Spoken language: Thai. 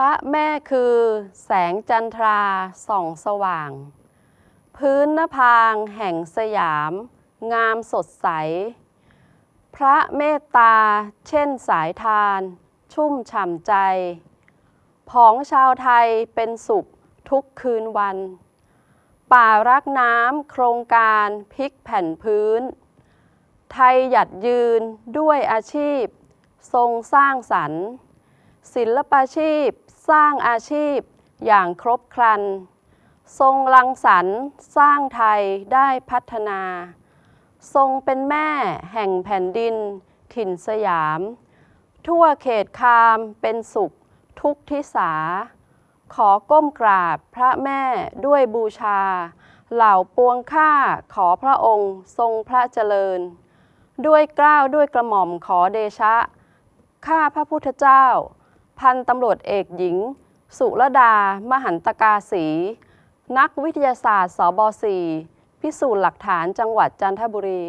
ระแม่คือแสงจันทราส่องสว่าง พื้นนภางแห่งสยาม งามสดใส พระเมตตาเช่นสายทาน ชุ่มฉ่ำใจผองชาวไทยเป็นสุขทุกคืนวัน ป่ารักน้ำโครงการพลิกแผ่นพื้น ไทยหยัดยืนด้วยอาชีพ ทรงสร้างสรรค์ศิลปาชีพ สร้างอาชีพอย่างครบครัน ทรงรังสรรค์สร้างไทยได้พัฒนา ทรงเป็นแม่แห่งแผ่นดิน ถิ่นสยาม ทั่วเขตคามเป็นสุขทุกทิสา ขอก้มกราบพระแม่ด้วยบูชา เหล่าปวงข้าขอพระองค์ทรงพระเจริญ ด้วยกล้าวด้วยกระหม่อมขอเดชะ ข้าพระพุทธเจ้า พันตำรวจเอกหญิง สุรดา มหันตกาศีนักวิทยาศาสตร์ สบศพิสูจน์หลักฐานจังหวัดจันทบุรี